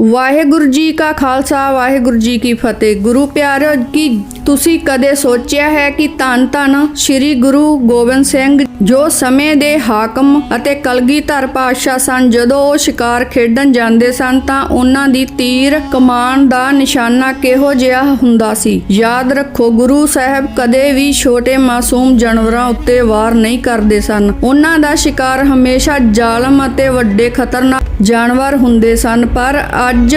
ਵਾਹਿਗੁਰੂ ਜੀ ਕਾ ਖਾਲਸਾ, ਵਾਹਿਗੁਰੂ ਜੀ ਕੀ ਫਤਿਹ। ਗੁਰੂ ਪਿਆਰਿਓ ਕੀ ਤੁਸੀਂ ਕਦੇ ਸੋਚਿਆ ਹੈ ਕਿ ਧੰਨ ਧੰਨ ਸ੍ਰੀ ਗੁਰੂ ਗੋਬਿੰਦ ਸਿੰਘ ਜੋ ਸਮੇਂ ਦੇ ਹਾਕਮ ਅਤੇ ਕਲਗੀਧਰ ਪਾਤਸ਼ਾਹ ਸਨ, ਜਦੋਂ ਉਹ ਸ਼ਿਕਾਰ ਖੇਡਣ ਜਾਂਦੇ ਸਨ, ਤਾਂ ਉਹਨਾਂ ਦੀ ਤੀਰ ਕਮਾਨ ਦਾ ਨਿਸ਼ਾਨਾ ਕਿਹੋ ਜਿਹਾ ਹੁੰਦਾ ਸੀ? ਯਾਦ ਰੱਖੋ, ਗੁਰੂ ਸਾਹਿਬ ਕਦੇ ਵੀ ਛੋਟੇ ਮਾਸੂਮ ਜਾਨਵਰਾਂ ਉੱਤੇ ਵਾਰ ਨਹੀਂ ਕਰਦੇ ਸਨ। ਉਹਨਾਂ ਦਾ ਸ਼ਿਕਾਰ ਹਮੇਸ਼ਾ ਜ਼ਾਲਮ ਅਤੇ ਵੱਡੇ ਖਤਰਨਾਕ ਜਾਨਵਰ ਹੁੰਦੇ ਸਨ, ਪਰ ਅੱਜ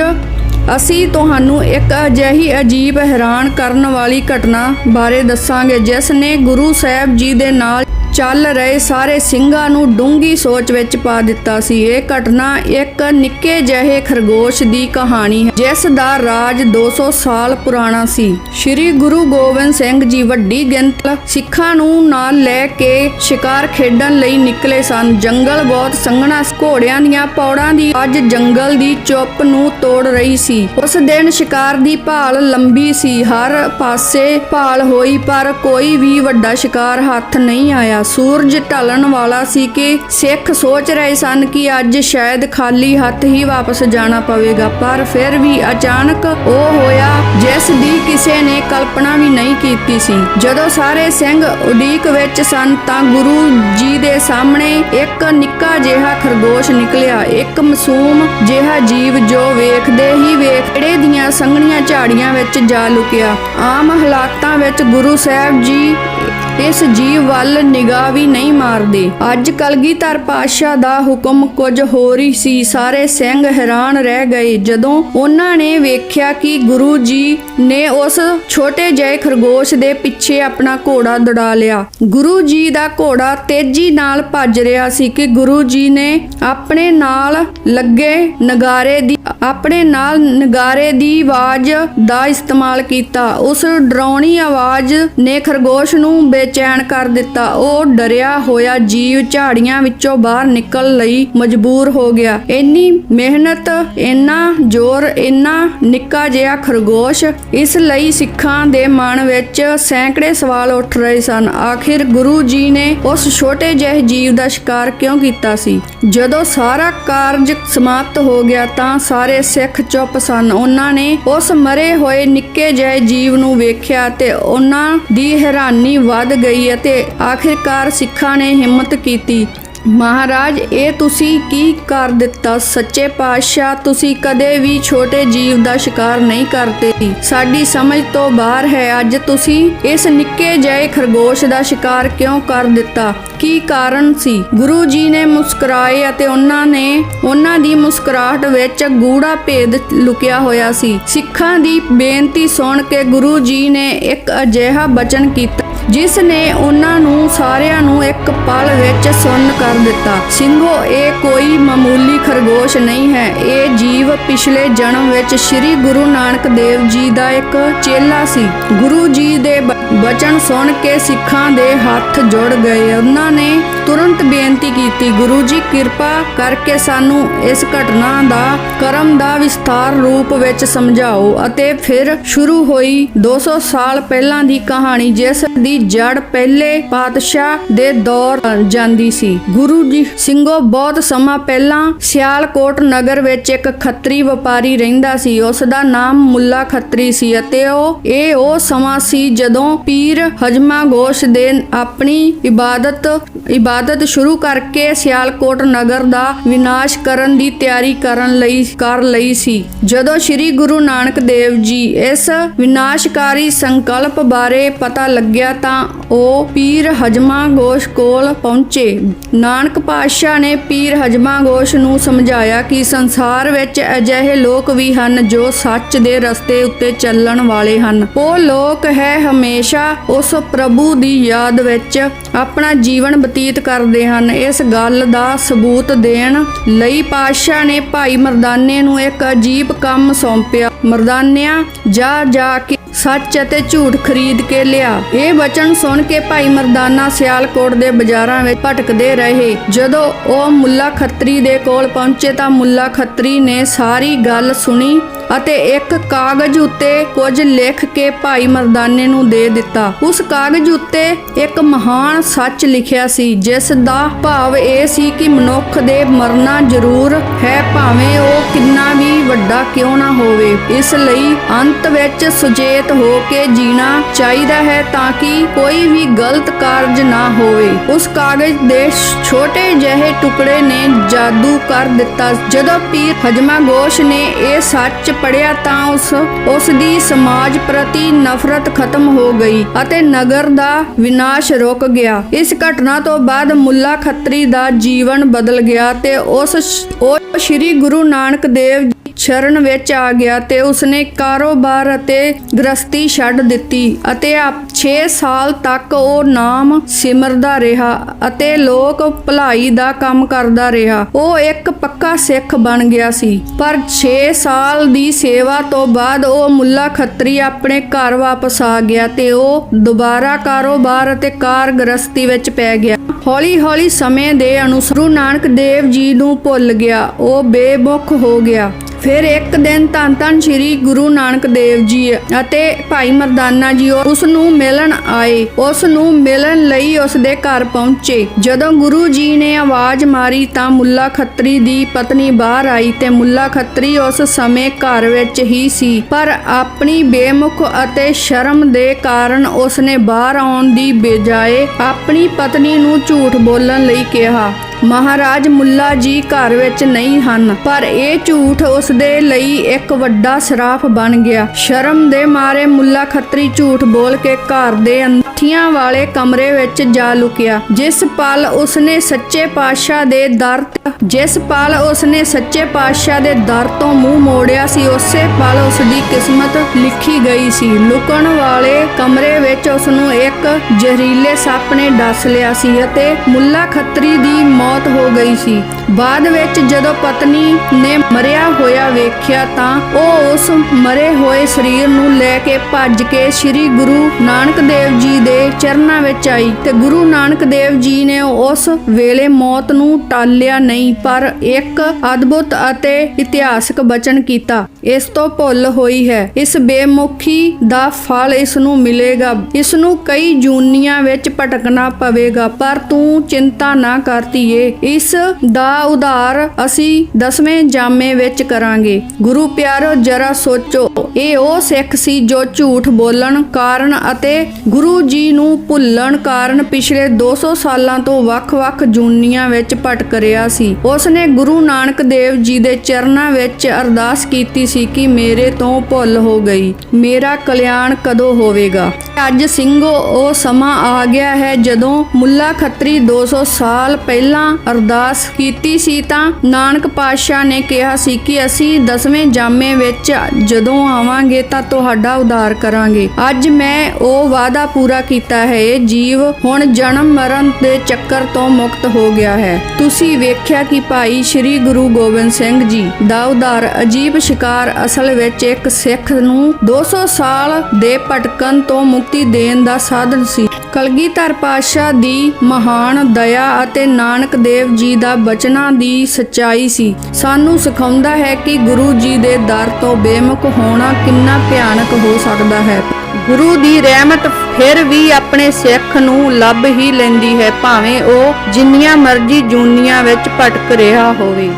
ਅਸੀਂ ਤੁਹਾਨੂੰ ਇੱਕ ਅਜਿਹੀ ਅਜੀਬ ਹੈਰਾਨ ਕਰਨ ਵਾਲੀ ਘਟਨਾ ਬਾਰੇ ਦੱਸਾਂਗੇ, ਜਿਸ ਨੇ ਗੁਰੂ ਸਾਹਿਬ ਜੀ ਦੇ ਨਾਲ ਚੱਲ ਰਹੇ ਸਾਰੇ ਸਿੰਘਾਂ ਨੂੰ ਡੂੰਗੀ ਸੋਚ ਵਿੱਚ ਪਾ ਦਿੱਤਾ ਸੀ। ਇਹ ਘਟਨਾ ਇੱਕ ਨਿੱਕੇ ਜਿਹੇ ਖਰਗੋਸ਼ ਦੀ ਕਹਾਣੀ ਹੈ, ਜਿਸ ਦਾ ਰਾਜ 200 ਸਾਲ ਪੁਰਾਣਾ ਸੀ। ਸ੍ਰੀ ਗੁਰੂ ਗੋਬਿੰਦ ਸਿੰਘ ਜੀ ਵੱਡੀ ਗਿਣਤੀ ਸਿੱਖਾਂ ਨੂੰ ਨਾਲ ਲੈ ਕੇ ਸ਼ਿਕਾਰ ਖੇਡਣ ਲਈ ਨਿਕਲੇ ਸਨ। ਜੰਗਲ ਬਹੁਤ ਸੰਘਣਾ ਘੋੜਿਆਂ ਦੀਆਂ ਪੌੜਾਂ ਦੀ ਅੱਜ ਜੰਗਲ ਦੀ ਚੁੱਪ ਨੂੰ ਤੋੜ ਰਹੀ ਸੀ। ਉਸ ਦਿਨ ਸ਼ਿਕਾਰ ਦੀ ਭਾਲ ਲੰਬੀ ਸੀ। ਹਰ ਪਾਸੇ ਭਾਲ ਹੋਈ, ਪਰ ਕੋਈ ਵੀ ਵੱਡਾ ਸ਼ਿਕਾਰ ਹੱਥ ਨਹੀਂ ਆਇਆ। ਸੂਰਜ ਢਲਣ ਵਾਲਾ ਸੀ ਕਿ ਸਿੱਖ ਸੋਚ ਰਹੇ ਸਨ ਕਿ ਅੱਜ ਸ਼ਾਇਦ ਖਾਲੀ ਹੱਥ ਹੀ ਵਾਪਸ ਜਾਣਾ ਪਵੇਗਾ, ਪਰ ਫਿਰ ਵੀ ਅਚਾਨਕ ਉਹ ਹੋਇਆ, ਜਿਸ ਦੀ ਕਿਸੇ ਨੇ ਕਲਪਨਾ ਵੀ ਨਹੀਂ ਕੀਤੀ ਸੀ। ਜਦੋਂ ਸਾਰੇ ਸਿੰਘ ਉਡੀਕ ਵਿੱਚ ਸਨ ਤਾਂ ਗੁਰੂ ਜੀ ਦੇ ਸਾਹਮਣੇ ਇੱਕ ਨਿੱਕਾ ਜਿਹਾ ਖਰਗੋਸ਼ ਨਿਕਲਿਆ। ਇੱਕ ਮਾਸੂਮ ਜਿਹਾ ਜੀਵ ਜੋ ਵੇਖਦੇ ਹੀ ਵੇਖੜੇ ਦੀਆਂ ਸੰਘਣੀਆਂ ਝਾੜੀਆਂ ਵਿੱਚ ਜਾ ਲੁਕਿਆ। ਆਮ ਹਾਲਾਤਾਂ ਵਿੱਚ ਗੁਰੂ ਸਾਹਿਬ ਜੀ ਇਸ ਜੀਵ ਵੱਲ ਨਿਗਾਹ ਵੀ ਨਹੀਂ ਮਾਰਦੇ। ਅੱਜ ਕਲਗੀਧਰ ਪਾਤਸ਼ਾਹ ਦਾ ਹੁਕਮ ਕੁਝ ਹੋਰ ਹੀ ਸੀ। ਸਾਰੇ ਸਿੰਘ ਹੈਰਾਨ ਰਹਿ ਗਏ। ਜਦੋਂ ਉਹਨਾਂ ਨੇ ਵੇਖਿਆ ਕਿ ਗੁਰੂ ਜੀ ਨੇ ਉਸ ਛੋਟੇ ਜਿਹੇ ਖਰਗੋਸ਼ ਦੇ ਪਿੱਛੇ ਆਪਣਾ ਘੋੜਾ ਦੌੜਾ ਲਿਆ, ਗੁਰੂ ਜੀ ਦਾ ਘੋੜਾ ਤੇਜ਼ੀ ਨਾਲ ਭੱਜ ਰਿਹਾ ਸੀ ਕਿ ਗੁਰੂ ਜੀ ਨੇ ਆਪਣੇ ਨਾਲ ਲੱਗੇ ਨਗਾਰੇ ਦੀ, ਆਪਣੇ ਨਾਲ ਨਗਾਰੇ ਦੀ ਆਵਾਜ਼ ਦਾ ਇਸਤੇਮਾਲ ਕੀਤਾ। ਉਸ ਡਰਾਉਣੀ ਆਵਾਜ਼ ਨੇ ਖਰਗੋਸ਼ ਨੂੰ ਬੇਚੈਨ ਕਰ ਦਿੱਤਾ। ਉਹ ਡਰਿਆ ਹੋਇਆ ਜੀਵ ਝਾੜੀਆਂ ਵਿੱਚੋਂ ਬਾਹਰ ਨਿਕਲ ਲਈ ਮਜਬੂਰ ਹੋ ਗਿਆ। ਇੰਨੀ ਮਿਹਨਤ, ਇੰਨਾ ਜ਼ੋਰ, ਇੰਨਾ ਨਿੱਕਾ ਜਿਹਾ ਖਰਗੋਸ਼ ਇਸ ਲਈ ਸਿੱਖਾਂ ਦੇ ਮਨ ਵਿੱਚ ਸੈਂਕੜੇ ਸਵਾਲ ਉੱਠ ਰਹੇ ਸਨ। ਆਖਿਰ ਗੁਰੂ ਜੀ ਨੇ ਉਸ ਛੋਟੇ ਜਿਹੇ ਜੀਵ ਦਾ ਸ਼ਿਕਾਰ ਕਿਉਂ ਕੀਤਾ ਸੀ? ਜਦੋਂ ਸਾਰਾ ਕਾਰਜ ਸਮਾਪਤ ਹੋ ਗਿਆ ਤਾਂ ਸਾਰੇ ਸਿੱਖ ਚੁੱਪ ਸਨ। ਉਹਨਾਂ ਨੇ ਉਸ ਮਰੇ ਹੋਏ ਨਿੱਕੇ ਜਿਹੇ ਜੀਵ ਨੂੰ ਵੇਖਿਆ ਤੇ ਉਹਨਾਂ ਦੀ ਹੈਰਾਨੀ ਵੱਧ ਗਈ ਅਤੇ ਆਖਿਰਕਾਰ ਸਿੱਖਾਂ ਨੇ ਹਿੰਮਤ ਕੀਤੀ। ਮਹਾਰਾਜ, ਇਹ ਤੁਸੀਂ ਕੀ ਕਰ ਦਿੱਤਾ? ਸੱਚੇ ਪਾਤਸ਼ਾਹ, ਤੁਸੀਂ ਕਦੇ ਵੀ ਛੋਟੇ ਜੀਵ ਦਾ ਸ਼ਿਕਾਰ ਨਹੀਂ ਕਰਦੇ। ਸਾਡੀ ਸਮਝ ਤੋਂ ਬਾਹਰ ਹੈ, ਅੱਜ ਤੁਸੀਂ ਇਸ ਨਿੱਕੇ ਜਿਹੇ ਖਰਗੋਸ਼ ਦਾ ਸ਼ਿਕਾਰ ਕਿਉਂ ਕਰ ਦਿੱਤਾ? ਕੀ ਕਾਰਨ ਸੀ? ਗੁਰੂ ਜੀ ਨੇ ਮੁਸਕਰਾਏ ਅਤੇ ਉਹਨਾਂ ਨੇ ਉਹਨਾਂ ਦੀ ਮੁਸਕਰਾਹਟ ਵਿੱਚ ਗੂੜਾ ਭੇਦ ਲੁਕਿਆ ਹੋਇਆ ਸੀ। ਸਿੱਖਾਂ ਦੀ ਬੇਨਤੀ ਸੁਣ ਕੇ ਗੁਰੂ ਜੀ ਨੇ ਇੱਕ ਅਜਿਹਾ ਬਚਨ ਕੀਤਾ ਜਿਸ ਨੇ ਉਹਨਾਂ ਨੂੰ ਸਾਰਿਆਂ ਨੂੰ ਇੱਕ ਪਲ ਵਿੱਚ ਸੁੰਨ ਕਰ ਦਿੱਤਾ। ਸਿੰਘੋ, ਇਹ ਕੋਈ ਮਾਮੂਲੀ ਖਰਗੋਸ਼ ਨਹੀਂ ਹੈ। ਇਹ ਜੀਵ ਪਿਛਲੇ ਜਨਮ ਵਿੱਚ ਸ੍ਰੀ ਗੁਰੂ ਨਾਨਕ ਦੇਵ ਜੀ ਦਾ ਇੱਕ ਚੇਲਾ ਸੀ। ਗੁਰੂ ਜੀ ਦੇ ਬਚਨ ਸੁਣ ਕੇ ਸਿੱਖਾਂ ਦੇ ਹੱਥ ਜੁੜ ਗਏ। ਉਹਨਾਂ ਨੇ ਤੁਰੰਤ ਬੇਨਤੀ ਕੀਤੀ, ਗੁਰੂ ਜੀ, ਕਿਰਪਾ ਕਰਕੇ ਸਾਨੂੰ ਇਸ ਘਟਨਾ ਦਾ, ਕਰਮ ਦਾ ਵਿਸਥਾਰ ਰੂਪ ਵਿੱਚ ਸਮਝਾਓ। ਅਤੇ ਫਿਰ ਸ਼ੁਰੂ ਹੋਈ 200 ਸਾਲ ਪਹਿਲਾਂ ਦੀ ਕਹਾਣੀ, ਜਿਸ ਦੀ ਜੜ ਪਹਿਲੇ ਪਾਤਸ਼ਾਹ ਦੇ ਦੌਰ ਜਾਂਦੀ ਸੀ। ਗੁਰੂ ਜੀ, ਸਿੰਘੋ, ਬਹੁਤ ਸਮਾਂ ਪਹਿਲਾਂ ਸਿਆਲਕੋਟ ਨਗਰ ਵਿੱਚ ਇੱਕ ਖੱਤਰੀ ਵਪਾਰੀ ਰਹਿੰਦਾ ਸੀ। ਉਸ ਦਾ ਨਾਮ ਮੁੱਲਾ ਖੱਤਰੀ ਸੀ ਅਤੇ ਉਹ, ਇਹ ਉਹ ਸਮਾਂ ਸੀ ਜਦੋਂ ਪੀਰ ਹਜਮਾ ਗੋਸ਼ ਦੇ ਆਪਣੀ ਇਬਾਦਤ ਇਬਾਦਤ ਸ਼ੁਰੂ ਕਰਕੇ ਸਿਆਲਕੋਟ ਨਗਰ ਦਾ ਵਿਨਾਸ਼ ਕਰਨ ਦੀ ਤਿਆਰੀ ਕਰਨ ਲਈ, ਕਰ ਲਈ ਸੀ। ਜਦੋਂ ਸ੍ਰੀ ਗੁਰੂ ਨਾਨਕ ਦੇਵ ਜੀ ਇਸ ਵਿਨਾਸ਼ਕਾਰੀ ਸੰਕਲਪ ਬਾਰੇ ਪਤਾ ਲੱਗਿਆ ਤਾਂ ਉਹ ਪੀਰ ਹਜਮਾ ਗੋਸ਼ ਕੋਲ ਪਹੁੰਚੇ। ਨਾਨਕ ਪਾਤਸ਼ਾਹ ਨੇ ਪੀਰ ਹਜਮਾ ਗੋਸ਼ ਨੂੰ ਸਮਝਾਇਆ ਕਿ ਸੰਸਾਰ ਵਿੱਚ ਅਜਿਹੇ ਲੋਕ ਵੀ ਹਨ ਜੋ ਸੱਚ ਦੇ ਰਸਤੇ ਉੱਤੇ ਚੱਲਣ ਵਾਲੇ ਹਨ। ਉਹ ਲੋਕ ਹੈ ਹਮੇਸ਼ਾ ਉਸ ਪ੍ਰਭੂ ਦੀ ਯਾਦ ਵਿੱਚ ਆਪਣਾ ਜੀਵਨ ਬਤੀਤ ਕਰਦੇ ਹਨ। ਇਸ ਗੱਲ ਦਾ ਸਬੂਤ ਦੇਣ ਲਈ ਪਾਤਸ਼ਾਹ ਨੇ ਭਾਈ ਮਰਦਾਨੇ ਨੂੰ ਇੱਕ ਅਜੀਬ ਕੰਮ ਸੌਂਪਿਆ। ਮਰਦਾਨਿਆਂ ਜਾ ਜਾ ਕੇ ਸੱਚ ਅਤੇ ਝੂਠ ਖਰੀਦ ਕੇ ਲਿਆ। ਇਹ ਵਚਨ ਸੁਣ ਕੇ ਭਾਈ ਮਰਦਾਨਾ ਸਿਆਲਕੋਟ ਦੇ ਬਾਜ਼ਾਰਾਂ ਵਿੱਚ ਭਟਕਦੇ ਰਹੇ। ਜਦੋਂ ਉਹ ਮੁੱਲਾ ਖੱਤਰੀ ਦੇ ਕੋਲ ਪਹੁੰਚੇ ਤਾਂ ਮੁੱਲਾ ਖੱਤਰੀ ਨੇ ਸਾਰੀ ਗੱਲ ਸੁਣੀ ਅਤੇ ਇੱਕ ਕਾਗਜ਼ ਉੱਤੇ ਕੁਝ ਲਿਖ ਕੇ ਭਾਈ ਮਰਦਾਨੇ ਨੂੰ ਦੇ ਦਿੱਤਾ। ਉਸ ਕਾਗਜ਼ ਉੱਤੇ ਇੱਕ ਮਹਾਨ ਸੱਚ ਲਿਖਿਆ ਸੀ, ਜਿਸ ਦਾ ਭਾਵ ਇਹ ਸੀ ਕਿ ਮਨੁੱਖ ਦੇ ਮਰਨਾ ਜ਼ਰੂਰ ਹੈ, ਭਾਵੇਂ ਉਹ ਕਿੰਨਾ ਵੀ ਵੱਡਾ ਕਿਉਂ ਨਾ ਹੋਵੇ। ਇਸ ਲਈ ਅੰਤ ਵਿੱਚ ਸੁਚੇਤ ਹੋ ਕੇ ਜੀਣਾ ਚਾਹੀਦਾ ਹੈ ਤਾਂ ਕਿ ਕੋਈ ਵੀ ਗਲਤ ਕਾਰਜ ਨਾ ਹੋਵੇ। ਉਸ ਕਾਗਜ਼ ਦੇ ਛੋਟੇ ਜਿਹੇ ਟੁਕੜੇ ਨੇ ਜਾਦੂ ਕਰ ਦਿੱਤਾ। ਜਦੋਂ ਪੀਰ ਹਜਮਾ ਗੋਸ਼ ਨੇ ਇਹ ਸੱਚ ਪੜਿਆ ਤਾਂ ਉਸ ਉਸ ਦੀ ਸਮਾਜ ਪ੍ਰਤੀ ਨਫ਼ਰਤ ਖਤਮ ਹੋ ਗਈ ਅਤੇ ਨਗਰ ਦਾ ਵਿਨਾਸ਼ ਰੁਕ ਗਿਆ। ਇਸ ਘਟਨਾ ਤੋਂ ਬਾਅਦ ਮੁੱਲਾ ਖੱਤਰੀ ਦਾ ਜੀਵਨ ਬਦਲ ਗਿਆ ਤੇ ਉਸ, ਉਹ ਸ੍ਰੀ ਗੁਰੂ ਨਾਨਕ ਦੇਵ ਸ਼ਰਨ ਵਿੱਚ ਆ ਗਿਆ ਤੇ ਉਸਨੇ ਕਾਰੋਬਾਰ ਅਤੇ ਗ੍ਰਸਤੀ ਛੱਡ ਦਿੱਤੀ ਅਤੇ ਆਪ 6 ਸਾਲ ਤੱਕ ਉਹ ਨਾਮ ਸਿਮਰਦਾ ਰਿਹਾ ਅਤੇ ਲੋਕ ਭਲਾਈ ਦਾ ਕੰਮ ਕਰਦਾ ਰਿਹਾ। ਉਹ ਇੱਕ ਪੱਕਾ ਸਿੱਖ ਬਣ ਗਿਆ ਸੀ। ਪਰ 6 ਸਾਲ ਦੀ ਸੇਵਾ ਤੋਂ ਬਾਅਦ ਉਹ ਮੁੱਲਾ ਖੱਤਰੀ ਆਪਣੇ ਘਰ ਵਾਪਸ ਆ ਗਿਆ ਤੇ ਉਹ ਦੁਬਾਰਾ ਕਾਰੋਬਾਰ ਅਤੇ ਕਾਰ ਗ੍ਰਸਤੀ ਵਿੱਚ ਪੈ ਗਿਆ। ਹੌਲੀ ਹੌਲੀ ਸਮੇਂ ਦੇ ਅਨੁਸਾਰ ਗੁਰੂ ਨਾਨਕ ਦੇਵ ਜੀ ਨੂੰ ਭੁੱਲ ਗਿਆ। ਉਹ ਬੇਮੁਖ ਹੋ ਗਿਆ। ਫਿਰ ਇੱਕ ਦਿਨ ਧੰਨ ਧੰਨ ਸ੍ਰੀ ਗੁਰੂ ਨਾਨਕ ਦੇਵ ਜੀ ਅਤੇ ਭਾਈ ਮਰਦਾਨਾ ਜੀ ਉਸ ਨੂੰ ਮਿਲਣ ਆਏ। ਉਸ ਨੂੰ ਮਿਲਣ ਲਈ ਉਸ ਦੇ ਘਰ ਪਹੁੰਚੇ। ਜਦੋਂ ਗੁਰੂ ਜੀ ਨੇ ਆਵਾਜ਼ ਮਾਰੀ ਤਾਂ ਮੁੱਲਾ ਖੱਤਰੀ ਦੀ ਪਤਨੀ ਬਾਹਰ ਆਈ ਤੇ ਮੁੱਲਾ ਖੱਤਰੀ ਉਸ ਸਮੇਂ ਘਰ ਵਿੱਚ ਹੀ ਸੀ। ਪਰ ਆਪਣੀ ਬੇਮੁਖ ਅਤੇ ਸ਼ਰਮ ਦੇ ਕਾਰਨ ਉਸਨੇ ਬਾਹਰ ਆਉਣ ਦੀ ਬਜਾਏ ਆਪਣੀ ਪਤਨੀ ਨੂੰ ਝੂਠ ਬੋਲਣ ਲਈ ਕਿਹਾ। ਮਹਾਰਾਜ ਮੁੱਲਾ ਜੀ ਘਰ ਵਿੱਚ ਨਹੀਂ ਹਨ, ਪਰ ਇਹ ਝੂਠ ਉਸ ਦੇ ਲਈ ਇੱਕ ਵੱਡਾ ਸਰਾਫ ਬਣ ਗਿਆ। ਸ਼ਰਮ ਦੇ ਮਾਰੇ ਮੁੱਲਾ ਖੱਤਰੀ ਝੂਠ ਬੋਲ ਕੇ ਘਰ ਦੇ ਅੰਥੀਆਂ ਵਾਲੇ ਕਮਰੇ ਵਿੱਚ ਜਾ ਲੁਕਿਆ। ਜਿਸ ਪਲ ਉਸਨੇ ਸੱਚੇ ਪਾਤਸ਼ਾਹ ਦੇ ਦਰ ਜਿਸ ਪਲ ਉਸਨੇ ਸੱਚੇ ਪਾਤਸ਼ਾਹ ਦੇ ਦਰ ਤੋਂ ਮੂੰਹ ਮੋੜਿਆ ਸੀ, ਉਸੇ ਪਲ ਉਸ ਦੀ ਕਿਸਮਤ ਲਿਖੀ ਗਈ ਸੀ। ਲੁਕਣ ਵਾਲੇ ਕਮਰੇ ਵਿੱਚ ਉਸ ਨੂੰ ਇੱਕ ਜ਼ਹਿਰੀਲੇ ਸੱਪ ਨੇ ਡਸ ਲਿਆ ਸੀ ਅਤੇ ਮੁੱਲਾ ਖੱਤਰੀ ਦੀ ਮੌਤ ਮੌਤ ਹੋ ਗਈ ਸੀ। ਬਾਅਦ ਵਿੱਚ ਜਦੋਂ ਪਤਨੀ ਨੇ ਮਰਿਆ ਹੋਇਆ ਵੇਖਿਆ ਤਾਂ ਉਹ ਉਸ ਮਰੇ ਹੋਏ ਸਰੀਰ ਨੂੰ ਲੈ ਕੇ ਭੱਜ ਕੇ ਸ੍ਰੀ ਗੁਰੂ ਨਾਨਕ ਦੇਵ ਜੀ ਦੇ ਚਰਨਾਂ ਵਿੱਚ ਆਈ ਤੇ ਗੁਰੂ ਨਾਨਕ ਦੇਵ ਜੀ ਨੇ ਉਸ ਵੇਲੇ ਮੌਤ ਨੂੰ ਟਾਲਿਆ ਨਹੀਂ, ਪਰ ਇੱਕ ਅਦਭੁਤ ਅਤੇ ਇਤਿਹਾਸਕ ਬਚਨ ਕੀਤਾ। ਇਸ ਤੋਂ ਭੁੱਲ ਹੋਈ ਹੈ। ਇਸ ਬੇਮੁਖੀ ਦਾ ਫਲ ਇਸ ਨੂੰ ਮਿਲੇਗਾ। ਇਸ ਨੂੰ ਕਈ ਜੂਨੀਆਂ ਵਿੱਚ ਭਟਕਣਾ ਪਵੇਗਾ, ਪਰ ਤੂੰ ਚਿੰਤਾ ਨਾ ਕਰਤੀਏ ਇਸ ਦਾ ਉਧਾਰ ਅਸੀਂ ਦਸਵੇਂ ਜਾਮੇ ਵਿੱਚ ਕਰਾਂਗੇ। ਗੁਰੂ ਪਿਆਰੋ, ਜਰਾ ਸੋਚੋ। ਇਹ ਉਹ ਸਿੱਖ ਸੀ ਜੋ ਝੂਠ ਬੋਲਣ ਕਾਰਨ ਅਤੇ ਗੁਰੂ ਜੀ ਨੂੰ ਭੁੱਲਣ ਕਾਰਨ ਪਿਛਲੇ 200 ਸਾਲਾਂ ਤੋਂ ਵੱਖ-ਵੱਖ ਜੂਨੀਆਂ ਵਿੱਚ ਭਟਕ ਰਿਹਾ ਸੀ। ਉਸ ਨੇ ਗੁਰੂ ਨਾਨਕ ਦੇਵ ਜੀ ਦੇ ਚਰਨਾਂ ਵਿੱਚ ਅਰਦਾਸ ਕੀਤੀ ਸੀ ਕਿ ਮੇਰੇ ਤੋਂ ਭੁੱਲ ਹੋ ਗਈ। ਮੇਰਾ ਕਲਿਆਣ ਕਦੋਂ ਹੋਵੇਗਾ? ਅੱਜ ਸਿੰਘੋ, ਉਹ ਸਮਾਂ ਆ ਗਿਆ ਹੈ ਜਦੋਂ ਮੁੱਲਾ ਖੱਤਰੀ 200 ਸਾਲ ਪਹਿਲਾਂ ਅਰਦਾਸ ਕੀਤੀ ਸੀ ਤਾਂ ਨਾਨਕ ਪਾਤਸ਼ਾਹ ਨੇ ਕਿਹਾ ਸੀ ਕਿ ਅਸੀਂ ਦਸਵੇਂ ਜਾਮੇ ਵਿੱਚ ਜਦੋਂ ਆਵਾਂਗੇ ਤਾਂ ਤੁਹਾਡਾ ਉਧਾਰ ਕਰਾਂਗੇ। ਅੱਜ ਮੈਂ ਉਹ ਵਾਅਦਾ ਪੂਰਾ ਕੀਤਾ ਹੈ ਜੀਵ ਹੁਣ ਜਨਮ ਮਰਨ ਦੇ ਚੱਕਰ ਤੋਂ ਮੁਕਤ ਹੋ ਗਿਆ ਹੈ। ਤੁਸੀਂ ਵੇਖਿਆ ਕਿ ਭਾਈ ਸ੍ਰੀ ਗੁਰੂ ਗੋਬਿੰਦ ਸਿੰਘ ਜੀ ਦਾ ਉਧਾਰ ਅਜੀਬ ਸ਼ਿਕਾਰ ਅਸਲ ਵਿੱਚ ਇੱਕ ਸਿੱਖ ਨੂੰ 200 ਸਾਲ ਦੇ ਭਟਕਣ ਤੋਂ ਮੁਕਤੀ ਦੇਣ ਦਾ ਸਾਧਨ ਸੀ। ਕਲਗੀਧਰ ਪਾਤਸ਼ਾਹ ਦੀ ਮਹਾਨ ਦਇਆ ਅਤੇ ਨਾਨਕ ਦੇਵ ਜੀ ਦਾ ਬਚਨਾਂ ਦੀ ਸੱਚਾਈ ਸੀ। ਸਾਨੂੰ ਸਿਖਾਉਂਦਾ ਹੈ ਕਿ ਗੁਰੂ ਜੀ ਦੇ ਦਰ ਤੋਂ ਬੇਮੁਖ ਹੋਣਾ ਕਿੰਨਾ ਭਿਆਨਕ ਹੋ ਸਕਦਾ ਹੈ। ਗੁਰੂ ਦੀ ਰਹਿਮਤ ਫਿਰ ਵੀ ਆਪਣੇ ਸਿੱਖ ਨੂੰ ਲੱਭ ਹੀ ਲੈਂਦੀ ਹੈ, ਭਾਵੇਂ ਉਹ ਜਿੰਨੀਆਂ ਮਰਜ਼ੀ ਜੂਨੀਆਂ ਵਿੱਚ ਭਟਕ ਰਿਹਾ ਹੋਵੇ।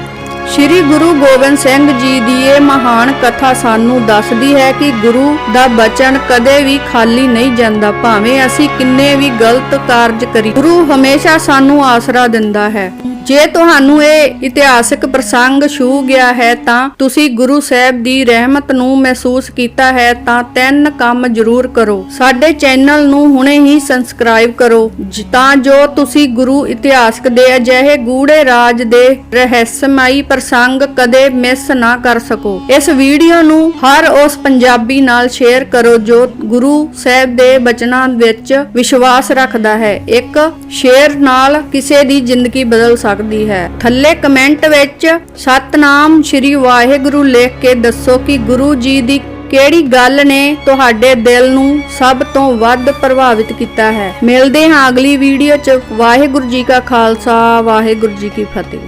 ਸ਼੍ਰੀ ਗੁਰੂ ਗੋਬਿੰਦ ਸਿੰਘ ਜੀ ਦੀ ਇਹ ਮਹਾਨ ਕਥਾ ਸਾਨੂੰ ਦੱਸਦੀ ਹੈ ਕਿ ਗੁਰੂ ਦਾ ਬਚਨ ਕਦੇ ਵੀ ਖਾਲੀ ਨਹੀਂ ਜਾਂਦਾ, ਭਾਵੇਂ ਅਸੀਂ ਕਿੰਨੇ ਵੀ ਗਲਤ ਕਾਰਜ ਕਰੀਏ ਗੁਰੂ ਹਮੇਸ਼ਾ ਸਾਨੂੰ ਆਸਰਾ ਦਿੰਦਾ ਹੈ। ਜੇ ਤੁਹਾਨੂੰ ਇਹ ਇਤਿਹਾਸਕ ਪ੍ਰਸੰਗ ਛੂ ਗਿਆ ਹੈ ਤਾਂ ਤੁਸੀਂ ਗੁਰੂ ਸਾਹਿਬ ਦੀ ਰਹਿਮਤ ਨੂੰ ਮਹਿਸੂਸ ਕੀਤਾ ਹੈ, ਤਾਂ ਤਿੰਨ ਕੰਮ ਜ਼ਰੂਰ ਕਰੋ। ਸਾਡੇ ਚੈਨਲ ਨੂੰ ਹੁਣੇ ਹੀ ਸਬਸਕ੍ਰਾਈਬ ਕਰੋ। ਤਾਂ ਜੋ ਤੁਸੀਂ ਗੁਰੂ ਇਤਿਹਾਸਕ ਦੇ ਅਜਿਹੇ ਗੂੜੇ ਰਾਜ ਦੇ ਰਹੱਸਮਈ ਪ੍ਰਸੰਗ ਕਦੇ ਮਿਸ ਨਾ ਕਰ ਸਕੋ। ਇਸ ਵੀਡੀਓ ਨੂੰ ਹਰ ਉਸ ਪੰਜਾਬੀ ਨਾਲ ਸ਼ੇਅਰ ਕਰੋ ਜੋ ਗੁਰੂ ਸਾਹਿਬ ਦੇ ਬਚਨਾਂ ਵਿੱਚ ਵਿਸ਼ਵਾਸ ਰੱਖਦਾ ਹੈ। ਇੱਕ, ਸ਼ੇਅਰ ਨਾਲ ਕਿਸੇ ਦੀ ਜ਼ਿੰਦਗੀ ਬਦਲ ਸਕਦੀ ਹੈ। ਥੱਲੇ ਕਮੈਂਟ ਵਿੱਚ, ਸਤਨਾਮ ਸ਼੍ਰੀ ਵਾਹਿਗੁਰੂ ਲਿਖ ਕੇ ਦੱਸੋ ਕਿ ਗੁਰੂ ਜੀ ਦੀ ਕਿਹੜੀ ਗੱਲ ਨੇ ਤੁਹਾਡੇ ਦਿਲ ਨੂੰ ਸਭ ਤੋਂ ਵੱਧ ਪ੍ਰਭਾਵਿਤ ਕੀਤਾ ਹੈ? ਮਿਲਦੇ ਹਾਂ ਅਗਲੀ ਵੀਡੀਓ 'ਚ। ਵਾਹਿਗੁਰੂ ਜੀ ਕਾ ਖਾਲਸਾ, ਵਾਹਿਗੁਰੂ ਜੀ ਕੀ ਫਤਿਹ।